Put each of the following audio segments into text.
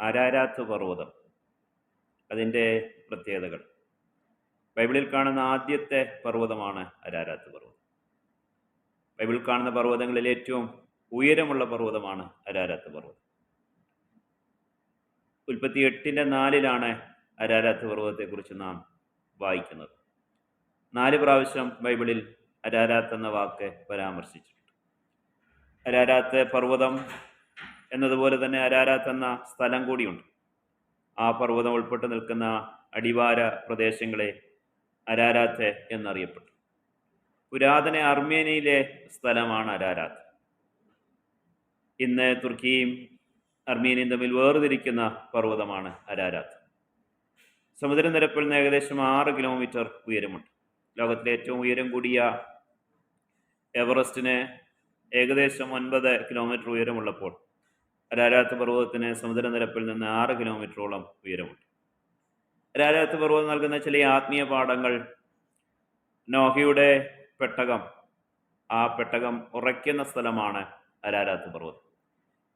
അരാരാത്ത് പർവതം. അതിന്റെ പ്രത്യേകതകൾ. ബൈബിളിൽ കാണുന്ന ആദ്യത്തെ പർവതമാണ് അരാരാത്ത് പർവതം. ബൈബിൾ കാണുന്ന പർവതങ്ങളിൽ ഏറ്റവും ഉയരമുള്ള പർവതമാണ് അരാരാത്ത് പർവതം. ഉൽപ്പത്തി എട്ടിന്റെ നാലിലാണ് അരാരാത്ത് പർവതത്തെക്കുറിച്ച് നാം വായിക്കുന്നത്. നാല് പ്രാവശ്യം ബൈബിളിൽ അരാരാത്ത് എന്ന വാക്ക് പരാമർശിച്ചിട്ടുണ്ട്. അരാരാത്ത് പർവതം എന്നതുപോലെ തന്നെ അരാരാത്ത് എന്ന സ്ഥലം കൂടിയുണ്ട്. ആ പർവതം ഉൾപ്പെട്ട് നിൽക്കുന്ന അടിവാര പ്രദേശങ്ങളെ അരാരാത്ത് എന്നറിയപ്പെട്ടു. പുരാതന അർമേനിയയിലെ സ്ഥലമാണ് അരാരാത്ത്. ഇന്ന് തുർക്കിയും അർമേനിയും തമ്മിൽ വേർതിരിക്കുന്ന പർവതമാണ് അരാരാത്ത്. സമുദ്രനിരപ്പിൽ നിന്ന് ഏകദേശം ആറ് കിലോമീറ്റർ ഉയരമുണ്ട്. ലോകത്തിലെ ഏറ്റവും ഉയരം കൂടിയ എവറസ്റ്റിന് ഏകദേശം ഒൻപത് കിലോമീറ്റർ ഉയരമുള്ളപ്പോൾ അരാരാത്ത് പർവതത്തിന് സമുദ്രനിരപ്പിൽ നിന്ന് ആറ് കിലോമീറ്ററോളം ഉയരമുണ്ട്. അരാരാത്ത് പർവതം നൽകുന്ന ചില ആത്മീയ പാഠങ്ങൾ നോഹയുടെ പെട്ടകം ആ പെട്ടകം ഉറയ്ക്കുന്ന സ്ഥലമാണ് അരാരാത്ത് പർവതം.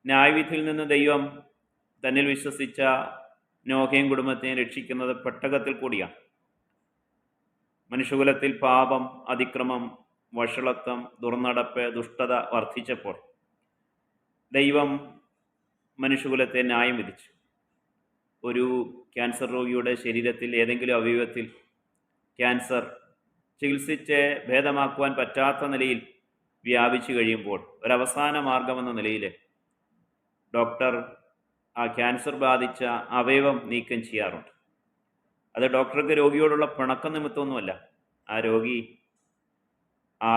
ന്യായവിധിയിൽ നിന്ന് ദൈവം തന്നിൽ വിശ്വസിച്ച നോഹയും കുടുംബത്തെയും രക്ഷിക്കുന്നത് പെട്ടകത്തിൽ കൂടിയാണ്. മനുഷ്യകുലത്തിൽ പാപം അതിക്രമം വഷളത്വം ദുർനടപ്പ് ദുഷ്ടത വർദ്ധിച്ചപ്പോൾ ദൈവം മനുഷ്യകുലത്തെ ന്യായം വിധിച്ചു. ഒരു ക്യാൻസർ രോഗിയുടെ ശരീരത്തിൽ ഏതെങ്കിലും അവയവത്തിൽ ക്യാൻസർ ചികിത്സിച്ച് ഭേദമാക്കുവാൻ പറ്റാത്ത നിലയിൽ വ്യാപിച്ചു കഴിയുമ്പോൾ ഒരവസാന മാർഗമെന്ന നിലയിൽ ഡോക്ടർ ആ ക്യാൻസർ ബാധിച്ച അവയവം നീക്കം ചെയ്യാറുണ്ട്. അത് ഡോക്ടർക്ക് രോഗിയോടുള്ള പിണക്ക നിമിത്തമൊന്നുമല്ല. ആ രോഗി ആ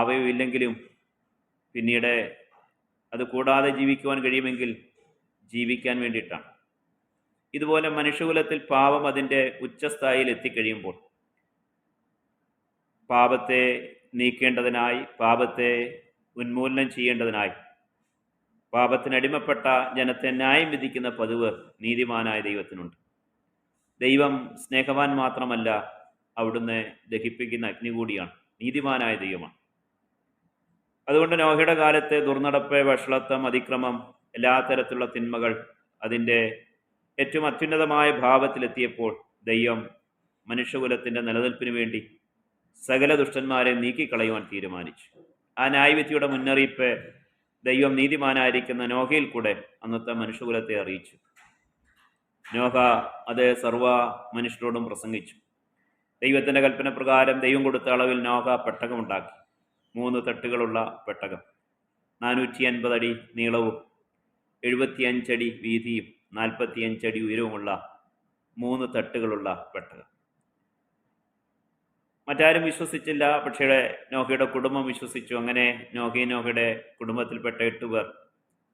പിന്നീട് അത് കൂടാതെ ജീവിക്കുവാൻ കഴിയുമെങ്കിൽ ജീവിക്കാൻ വേണ്ടിയിട്ടാണ്. ഇതുപോലെ മനുഷ്യകുലത്തിൽ പാപം അതിന്റെ ഉച്ചസ്ഥായിയിൽ എത്തിക്കഴിയുമ്പോൾ പാപത്തെ നീക്കേണ്ടതിനായി പാപത്തെ ഉന്മൂലനം ചെയ്യേണ്ടതിനായി പാപത്തിനടിമപ്പെട്ട ജനത്തെ ന്യായം വിധിക്കുന്ന പതിവ് നീതിമാനായ ദൈവത്തിനുണ്ട്. ദൈവം സ്നേഹവാൻ മാത്രമല്ല അവിടുന്ന് ദഹിപ്പിക്കുന്ന അഗ്നി കൂടിയാണ്. നീതിമാനായ ദൈവമാണ്. അതുകൊണ്ട് നോഹയുടെ കാലത്തെ ദുർനടപ്പ് വഷളത്വം അതിക്രമം എല്ലാ തരത്തിലുള്ള തിന്മകൾ അതിന്റെ ഏറ്റവും അത്യുന്നതമായ ഭാവത്തിലെത്തിയപ്പോൾ ദൈവം മനുഷ്യകുലത്തിന്റെ നിലനിൽപ്പിന് വേണ്ടി സകല ദുഷ്ടന്മാരെ നീക്കിക്കളയുവാൻ തീരുമാനിച്ചു. ആ ന്യായവിധിയുടെ മുന്നറിയിപ്പ് ദൈവം നീതിമാനായിരിക്കുന്ന നോഹയിൽ കൂടെ അന്നത്തെ മനുഷ്യകുലത്തെ അറിയിച്ചു. നോഹ അത് സർവ മനുഷ്യരോടും പ്രസംഗിച്ചു. ദൈവത്തിന്റെ കൽപ്പന പ്രകാരം ദൈവം കൊടുത്ത അളവിൽ നോഹ പെട്ടകമുണ്ടാക്കി. മൂന്ന് തട്ടുകളുള്ള പെട്ടകം. നാനൂറ്റി അൻപത് അടി നീളവും എഴുപത്തിയഞ്ചടി വീതിയും നാൽപ്പത്തിയഞ്ചടി ഉയരവുമുള്ള മൂന്ന് തട്ടുകളുള്ള പെട്ടകം മറ്റാരും വിശ്വസിച്ചില്ല. പക്ഷേ നോഹയുടെ കുടുംബം വിശ്വസിച്ചു. അങ്ങനെ നോഹി നോഹയുടെ കുടുംബത്തിൽപ്പെട്ട എട്ട് പേർ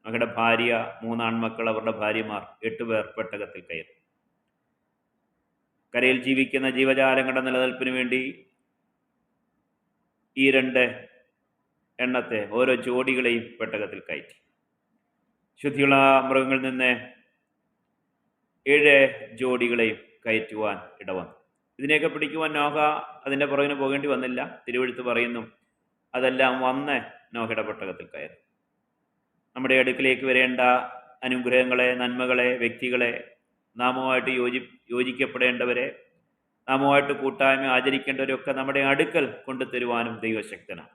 നോഹയുടെ ഭാര്യ മൂന്നാൺമക്കൾ അവരുടെ ഭാര്യമാർ എട്ട് പേർ പെട്ടകത്തിൽ കയറി. കരയിൽ ജീവിക്കുന്ന ജീവജാലങ്ങളുടെ നിലനിൽപ്പിന് വേണ്ടി ഈ രണ്ട് എണ്ണത്തെ ഓരോ ജോഡികളെയും പെട്ടകത്തിൽ കയറ്റി. ശുദ്ധിയുള്ള മൃഗങ്ങളിൽ നിന്ന് ഏഴ് ജോഡികളെയും കയറ്റുവാൻ ഇടവന്നു. ഇതിനെയൊക്കെ പിടിക്കുവാൻ നോഹ അതിന്റെ പുറകിന് പോകേണ്ടി വന്നില്ല. തിരുവഴുത്ത് പറയുന്നു അതെല്ലാം വന്ന് നോഹയുടെ പെട്ടകത്തിൽ കയറി. നമ്മുടെ അടുക്കിലേക്ക് വരേണ്ട അനുഗ്രഹങ്ങളെ നന്മകളെ വ്യക്തികളെ നാമമായിട്ട് യോജി യോജിക്കപ്പെടേണ്ടവരെ നാമമായിട്ട് കൂട്ടായ്മ ആചരിക്കേണ്ടവരൊക്കെ നമ്മുടെ അടുക്കൽ കൊണ്ടുതരുവാനും ദൈവശക്തനാണ്.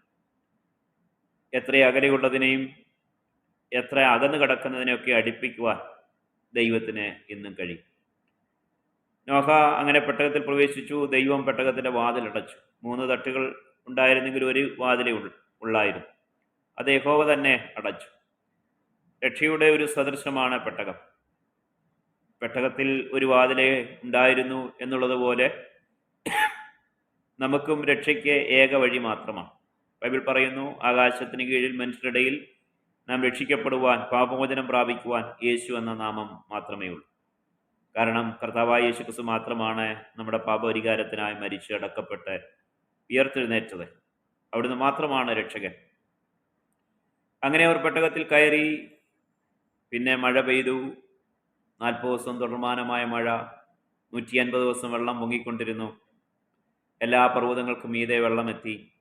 എത്ര അകലെയുള്ളതിനെയും എത്ര അകന്നു കിടക്കുന്നതിനെയൊക്കെ അടുപ്പിക്കുവാൻ ദൈവത്തിന് ഇന്നും കഴിയും. നോഹ അങ്ങനെ പെട്ടകത്തിൽ പ്രവേശിച്ചു ദൈവം പെട്ടകത്തിന്റെ വാതിലടച്ചു മൂന്ന് തട്ടുകൾ ഉണ്ടായിരുന്നെങ്കിൽ ഒരു വാതിലേ ഉള്ളായിരുന്നു. അത് യഹോവ തന്നെ അടച്ചു. രക്ഷയുടെ ഒരു സദൃശമാണ് പെട്ടകം. പെട്ടകത്തിൽ ഒരു വാതിലേ ഉണ്ടായിരുന്നു എന്നുള്ളതുപോലെ നമുക്കും രക്ഷയ്ക്ക് ഏക വഴി മാത്രമാണ്. ബൈബിൾ പറയുന്നു ആകാശത്തിന് കീഴിൽ മനുഷ്യരുടെ നാം രക്ഷിക്കപ്പെടുവാൻ പാപമോചനം പ്രാപിക്കുവാൻ യേശു എന്ന നാമം മാത്രമേ ഉള്ളൂ. കാരണം കർത്താവായ യേശു ക്രിസ്തു മാത്രമാണ് നമ്മുടെ പാപപരിഹാരത്തിനായി മരിച്ച് അടക്കപ്പെട്ട് ഉയർത്തെഴുന്നേറ്റത് അവിടുന്ന് മാത്രമാണ് രക്ഷകൻ. അങ്ങനെ അവർ പെട്ടകത്തിൽ കയറി പിന്നെ മഴ പെയ്തു. നാൽപ്പത് ദിവസം തുടർമാനമായ മഴ നൂറ്റി അൻപത് ദിവസം വെള്ളം പൊങ്ങിക്കൊണ്ടിരുന്നു. എല്ലാ പർവതങ്ങൾക്കും മീതെ വെള്ളമെത്തി.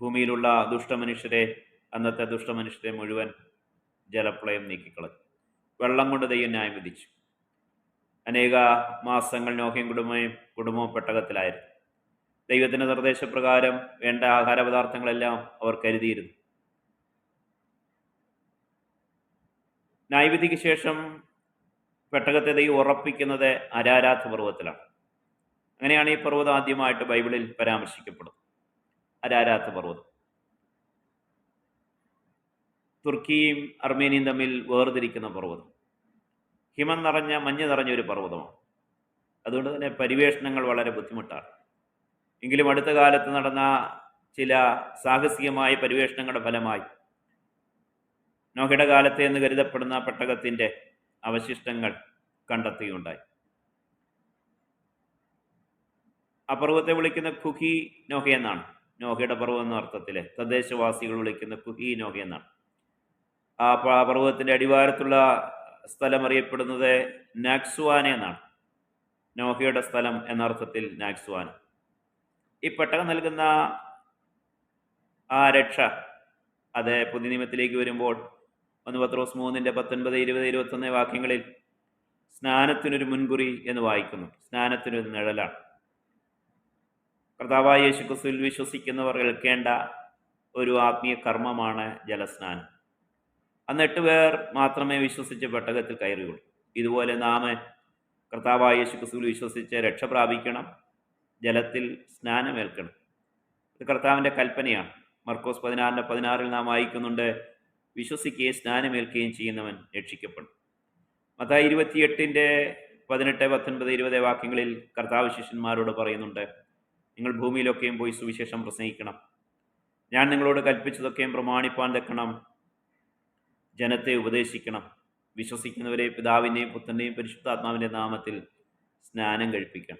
ഭൂമിയിലുള്ള ദുഷ്ടമനുഷ്യരെ അന്നത്തെ ദുഷ്ടമനുഷ്യരെ മുഴുവൻ ജലപ്രളയം നീക്കിക്കളഞ്ഞു. വെള്ളം കൊണ്ട് ദൈവം ന്യായം വിധിച്ചു. അനേക മാസങ്ങൾ നോഹയും കുടുംബവും കുടുംബവും പെട്ടകത്തിലായിരുന്നു. ദൈവത്തിന്റെ നിർദ്ദേശപ്രകാരം വേണ്ട ആഹാരപദാർത്ഥങ്ങളെല്ലാം അവർ കരുതിയിരുന്നു. ന്യായവിധിക്ക് ശേഷം പെട്ടകത്തെ ദൈവം ഉറപ്പിക്കുന്നത് അരാരാധ പർവത്തിലാണ് അങ്ങനെയാണ് ഈ പർവതം ആദ്യമായിട്ട് ബൈബിളിൽ പരാമർശിക്കപ്പെടുന്നത്. അരാരാധ പർവതം തുർക്കിയും അർമേനിയും തമ്മിൽ വേർതിരിക്കുന്ന പർവതം. ഹിമം നിറഞ്ഞ മഞ്ഞ് നിറഞ്ഞ ഒരു പർവതമാണ്. അതുകൊണ്ട് തന്നെ പരിവേഷണങ്ങൾ വളരെ ബുദ്ധിമുട്ടാണ്. എങ്കിലും അടുത്ത കാലത്ത് നടന്ന ചില സാഹസികമായ പരിവേഷണങ്ങളുടെ ഫലമായി നോഹയുടെ കാലത്തെ എന്ന് കരുതപ്പെടുന്ന പെട്ടകത്തിന്റെ അവശിഷ്ടങ്ങൾ കണ്ടെത്തുകയുണ്ടായി. ആ പർവത്തെ വിളിക്കുന്ന ഖുഹി നോഹ എന്നാണ് നോഹയുടെ പർവം എന്ന അർത്ഥത്തിൽ തദ്ദേശവാസികൾ വിളിക്കുന്ന ഖുഹി നോഹ എന്നാണ് ആ പർവതത്തിന്റെ അടിവാരത്തുള്ള സ്ഥലം അറിയപ്പെടുന്നത് നാക്സുവാന എന്നാണ്. നോഹയുടെ സ്ഥലം എന്നർത്ഥത്തിൽ നാക്സുവാന ഈ പെട്ടകം നൽകുന്ന ആ രക്ഷ അത് പുതിയ നിയമത്തിലേക്ക് വരുമ്പോൾ ഒന്ന് പത്രോസ് മൂന്നിന്റെ പത്തൊൻപത് ഇരുപത് ഇരുപത്തൊന്ന് വാക്യങ്ങളിൽ സ്നാനത്തിനൊരു മുൻകുറി എന്ന് വായിക്കുന്നു. സ്നാനത്തിനൊരു നിഴലാണ്. കർത്താവായ യേശുക്രിസ്തുവിൽ വിശ്വസിക്കുന്നവർ കേൾക്കേണ്ട ഒരു ആത്മീയ കർമ്മമാണ് ജലസ്നാനം. അന്ന് എട്ട് പേർ മാത്രമേ വിശ്വസിച്ച് പെട്ടകത്തിൽ കയറിയുള്ളൂ. ഇതുപോലെ നാം കർത്താവായ യേശു ക്രിസ്തുവിൽ വിശ്വസിച്ച് രക്ഷ പ്രാപിക്കണം ജലത്തിൽ സ്നാനമേൽക്കണം. ഇത് കർത്താവിന്റെ കൽപ്പനയാണ്. മർക്കോസ് പതിനാറിന്റെ പതിനാറിൽ നാം വായിക്കുന്നുണ്ട് വിശ്വസിക്കുകയും സ്നാനമേൽക്കുകയും ചെയ്യുന്നവൻ രക്ഷിക്കപ്പെടും. മത്തായി ഇരുപത്തിയെട്ടിന്റെ പതിനെട്ട് പത്തൊൻപത് ഇരുപത് വാക്യങ്ങളിൽ കർത്താവ് ശിഷ്യന്മാരോട് പറയുന്നുണ്ട് നിങ്ങൾ ഭൂമിയിലൊക്കെയും പോയി സുവിശേഷം പ്രസംഗിക്കണം. ഞാൻ നിങ്ങളോട് കൽപ്പിച്ചതൊക്കെയും പ്രമാണിപ്പാൻ തെക്കണം. ജനത്തെ ഉപദേശിക്കണം. വിശ്വസിക്കുന്നവരെ പിതാവിന്റെയും പുത്രന്റെയും പരിശുദ്ധാത്മാവിന്റെ നാമത്തിൽ സ്നാനം കഴിപ്പിക്കണം.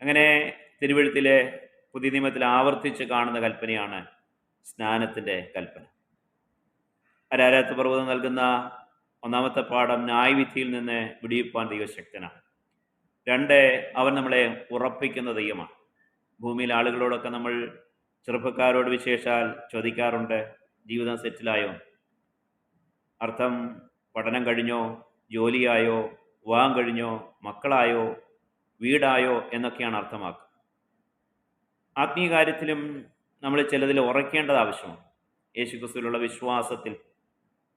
അങ്ങനെ തിരുവഴുത്തിലെ പുതിയ നിയമത്തിൽ ആവർത്തിച്ച് കാണുന്ന കൽപ്പനയാണ് സ്നാനത്തിന്റെ കൽപ്പന. അരാരാത്ത് പർവതം നൽകുന്ന ഒന്നാമത്തെ പാഠം ന്യായവിധിയിൽ നിന്ന് വിടിയിപ്പാൻ ദൈവശക്തനാണ്. രണ്ട് അവൻ നമ്മളെ ഉറപ്പിക്കുന്ന ദൈവമാണ്. ഭൂമിയിൽ ആളുകളോടൊക്കെ നമ്മൾ ചെറുപ്പക്കാരോട് വിശേഷാൽ ചോദിക്കാറുണ്ട്. ജീവിതം സെറ്റിലായോ? അർത്ഥം പഠനം കഴിഞ്ഞോ ജോലിയായോ വിവാഹം കഴിഞ്ഞോ മക്കളായോ വീടായോ എന്നൊക്കെയാണ് അർത്ഥമാക്കുക. ആത്മീയ കാര്യത്തിലും നമ്മൾ ചിലതിൽ ഉറയ്ക്കേണ്ടത് ആവശ്യമാണ്. യേശുക്രിസ്തുവിലുള്ള വിശ്വാസത്തിൽ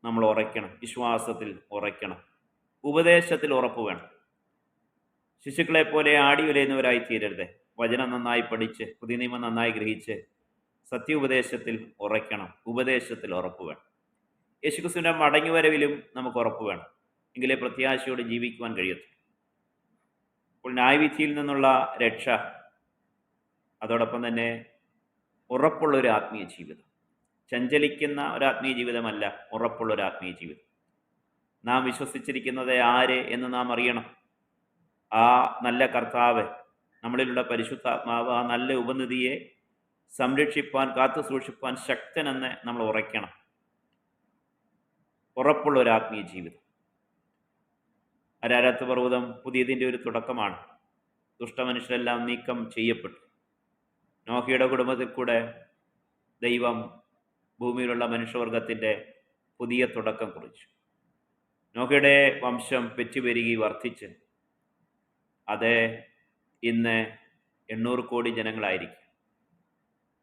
നമ്മൾ ഉറയ്ക്കണം വിശ്വാസത്തിൽ ഉറയ്ക്കണം ഉപദേശത്തിൽ ഉറപ്പ് വേണം. ശിശുക്കളെ പോലെ ആടി ഉലയുന്നവരായി തീരരുത്. വചനം നന്നായി പഠിച്ച് പുതിയ നിയമം നന്നായി ഗ്രഹിച്ച് സത്യോപദേശത്തിൽ ഉറയ്ക്കണം ഉപദേശത്തിൽ ഉറപ്പ് വേണം. യേശുക്രിസ്തുവിന്റെ മടങ്ങിവരവിലും നമുക്ക് ഉറപ്പ് വേണം. എങ്കിലേ പ്രത്യാശയോടെ ജീവിക്കുവാൻ കഴിയത്തു അപ്പോൾ ന്യായവിധിയിൽ നിന്നുള്ള രക്ഷ അതോടൊപ്പം തന്നെ ഉറപ്പുള്ള ഒരു ആത്മീയ ജീവിതം. ചഞ്ചലിക്കുന്ന ഒരു ആത്മീയ ജീവിതമല്ല ഉറപ്പുള്ള ഒരു ആത്മീയ ജീവിതം. നാം വിശ്വസിച്ചിരിക്കുന്നത് ആര് എന്ന് നാം അറിയണം. ആ നല്ല കർത്താവ് നമ്മളിലുള്ള പരിശുദ്ധാത്മാവ് ആ നല്ല ഉപനിധിയെ സംരക്ഷിപ്പാൻ കാത്തു സൂക്ഷിപ്പാൻ ശക്തനെന്ന് നമ്മൾ ഉറയ്ക്കണം. ഉറപ്പുള്ള ഒരു ആത്മീയ ജീവിതം. അരാരാത്ത് പർവതം പുതിയതിന്റെ ഒരു തുടക്കമാണ്. ദുഷ്ടമനുഷ്യരെല്ലാം നീക്കം ചെയ്യപ്പെട്ടു. നോഹിയുടെ കുടുംബത്തിൽ കൂടെ ദൈവം ഭൂമിയിലുള്ള മനുഷ്യവർഗത്തിന്റെ പുതിയ തുടക്കം കുറിച്ചു. നോഹയുടെ വംശം പെറ്റുപെരുകി വർദ്ധിച്ച് അത് ഇന്ന് എണ്ണൂറ് കോടി ജനങ്ങളായിരിക്കും.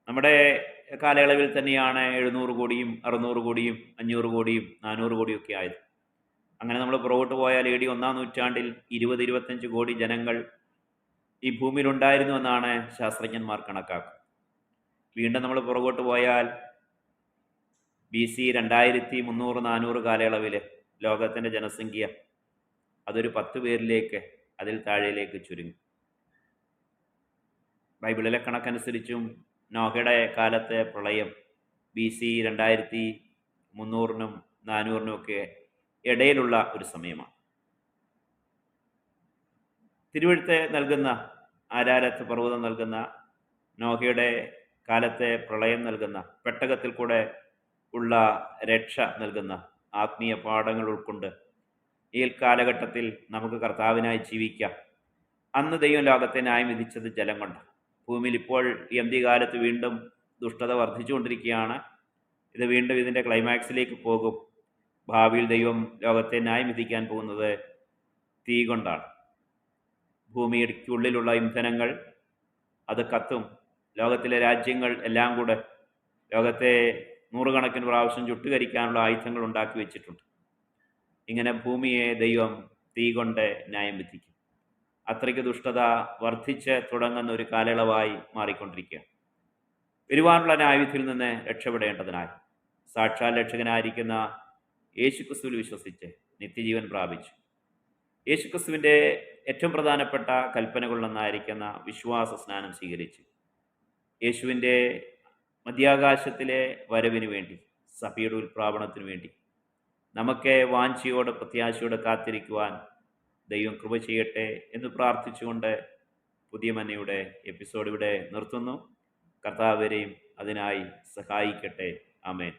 നമ്മുടെ കാലയളവിൽ തന്നെയാണ് എഴുന്നൂറ് കോടിയും അറുന്നൂറ് കോടിയും അഞ്ഞൂറ് കോടിയും നാനൂറ് കോടിയും ഒക്കെ ആയത്. അങ്ങനെ നമ്മൾ പുറകോട്ട് പോയാൽ ഡി ഒന്നാം നൂറ്റാണ്ടിൽ ഇരുപത് ഇരുപത്തഞ്ച് കോടി ജനങ്ങൾ ഈ ഭൂമിയിൽ ഉണ്ടായിരുന്നു എന്നാണ് ശാസ്ത്രജ്ഞന്മാർ കണക്കാക്കുന്നത്. വീണ്ടും നമ്മൾ പുറകോട്ട് പോയാൽ ബി സി രണ്ടായിരത്തി മുന്നൂറ് നാനൂറ് കാലയളവിൽ ലോകത്തിന്റെ ജനസംഖ്യ അതൊരു പത്ത് പേരിലേക്ക് അതിൽ താഴേലേക്ക് ചുരുങ്ങി. ബൈബിളിലെ കണക്കനുസരിച്ചും നോഹയുടെ കാലത്തെ പ്രളയം ബി സി രണ്ടായിരത്തി മുന്നൂറിനും നാനൂറിനും ഒക്കെ ഇടയിലുള്ള ഒരു സമയമാണ്. തിരുവഴുത്ത് നൽകുന്ന ആരാരത്ത് പർവതം നൽകുന്ന നോഹയുടെ കാലത്തെ പ്രളയം നൽകുന്ന പെട്ടകത്തിൽ കൂടെ ഉള്ള രക്ഷ നൽകുന്ന ആത്മീയ പാഠങ്ങൾ ഉൾക്കൊണ്ട് ഈ കാലഘട്ടത്തിൽ നമുക്ക് കർത്താവിനായി ജീവിക്കാം. അന്ന് ദൈവം ലോകത്തെ ന്യായം വിധിച്ചത് ജലം കൊണ്ട് ഭൂമിയിൽ ഇപ്പോൾ ഈ അന്ത്യകാലത്ത് വീണ്ടും ദുഷ്ടത വർദ്ധിച്ചുകൊണ്ടിരിക്കുകയാണ്. ഇത് വീണ്ടും ഇതിന്റെ ക്ലൈമാക്സിലേക്ക് പോകും. ഭാവിയിൽ ദൈവം ലോകത്തെ ന്യായം വിധിക്കാൻ പോകുന്നത് തീ കൊണ്ടാണ്. ഭൂമിക്കുള്ളിലുള്ള ഇന്ധനങ്ങൾ അത് കത്തും. ലോകത്തിലെ രാജ്യങ്ങൾ എല്ലാം കൂടെ ലോകത്തെ നൂറുകണക്കിന് പ്രാവശ്യം ചുട്ടുകരിക്കാനുള്ള ആയുധങ്ങൾ ഉണ്ടാക്കി വെച്ചിട്ടുണ്ട്. ഇങ്ങനെ ഭൂമിയെ ദൈവം തീ കൊണ്ട് ന്യായം വിധിക്കും. അത്രയ്ക്ക് ദുഷ്ടത വർദ്ധിച്ച് തുടങ്ങുന്ന ഒരു കാലയളവായി മാറിക്കൊണ്ടിരിക്കുകയാണ് വരുവാനുള്ള ന്യായവിധിയിൽ നിന്ന് രക്ഷപ്പെടേണ്ടതിനായി സാക്ഷാൽ രക്ഷകനായിരിക്കുന്ന യേശുക്രിസ്തുവിൽ വിശ്വസിച്ച് നിത്യജീവൻ പ്രാപിച്ചു യേശുക്രിസ്തുവിന്റെ ഏറ്റവും പ്രധാനപ്പെട്ട കൽപ്പനകളിലൊന്നായിരിക്കുന്ന വിശ്വാസ സ്നാനം സ്വീകരിച്ച് യേശുവിന്റെ മധ്യാകാശത്തിലെ വരവിന് വേണ്ടി സഭയുടെ ഉൽപ്രാപണത്തിന് വേണ്ടി നമുക്ക് വാഞ്ചിയോടെ പ്രത്യാശയോടെ കാത്തിരിക്കുവാൻ ദൈവം കൃപ ചെയ്യട്ടെ എന്ന് പ്രാർത്ഥിച്ചുകൊണ്ട് പുതിയ മന്നയുടെ എപ്പിസോഡ് ഇവിടെ നിർത്തുന്നു. കർത്താവരെയും അതിനായി സഹായിക്കട്ടെ. ആമേൻ.